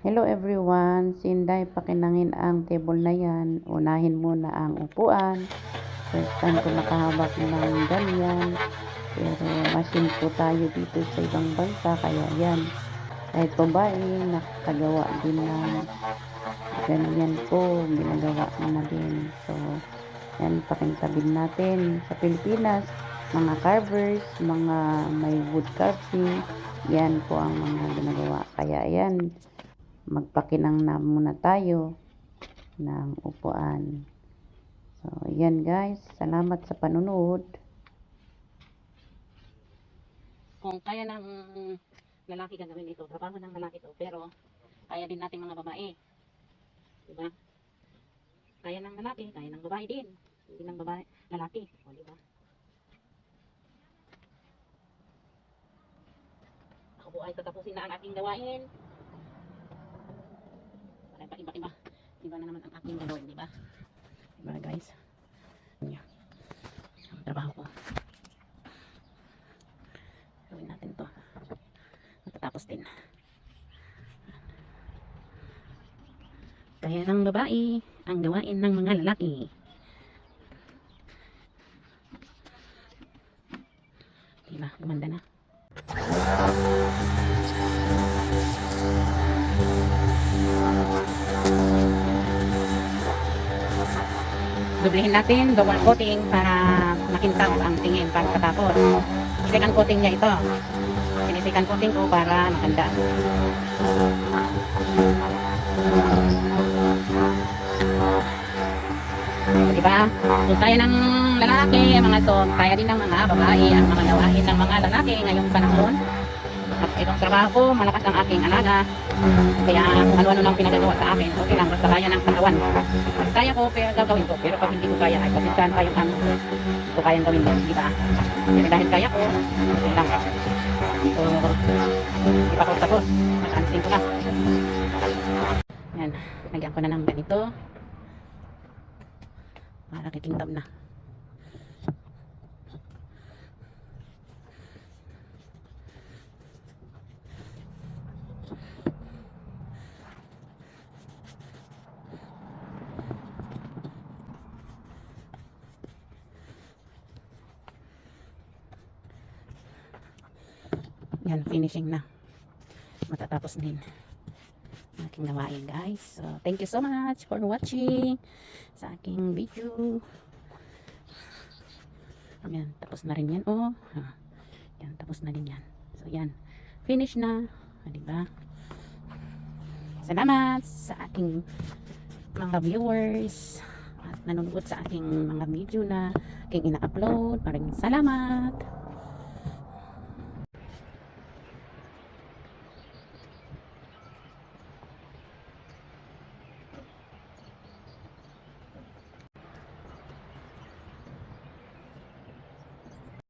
Hello everyone, sinday pakinangin ang table na yan. Unahin muna ang upuan. First time ko nakahawak ng ganyan. Pero machine po tayo dito sa ibang bansa, kaya yan. Kahit babae, nakagawa din ng ganyan po, ginagawa na din. So, yan, pakintabin natin sa Pilipinas. Mga carvers, mga may wood carving, yan po ang mga ginagawa. Kaya yan, magpakinang na muna tayo ng upuan. So, yan guys. Salamat sa panunood. kung kaya ng lalaki gagawin ito, trabaho ng lalaki ito, pero kaya din nating mga babae. Diba? Kaya ng lalaki, kaya ng babae din. Hindi ng babae, lalaki. O, diba? Ako po ay tatapusin na ang aking gawain. Pa iba na naman ang aking gagawin, diba? Diba guys? Yan. Ang trabaho ko. Gawin natin to. Matatapos din. Kaya ng babae, ang gawain ng mga lalaki. Diba? Gumanda na. Doblehin natin, double coating para makintab ang tingin pagkatapos. Second coating niya ito. Sinisikan coating ko para maganda. Diba? Kung kaya ng lalaki, mga to, kaya din ng mga babae, ang mga gawain ng mga lalaki ngayong panahon. Itong trabaho ko, malakas ang aking alaga. Kaya kung ano-ano lang pinagagawa sa akin, okay lang, basta kaya ng katawan. Kaya ko, pero gagawin ko. Pero pag hindi ko kaya, ay pasensyahan kayo ang hindi ko kayang gawin din, di ba? Pero dahil kaya ko, okay lang. So, hindi pa tapos. Masansin ko na. Yan, lagyan ko na ng ganito. Para kikintab na. Yan, finishing na. Matatapos din aking gawain, guys. So, thank you so much for watching sa aking video. Yan, tapos na rin yan. Oh, yan, tapos na rin yan. So, yan. Finish na. Ah, diba? Salamat sa aking mga viewers at nanonood sa aking mga video na aking ina-upload. Maraming salamat.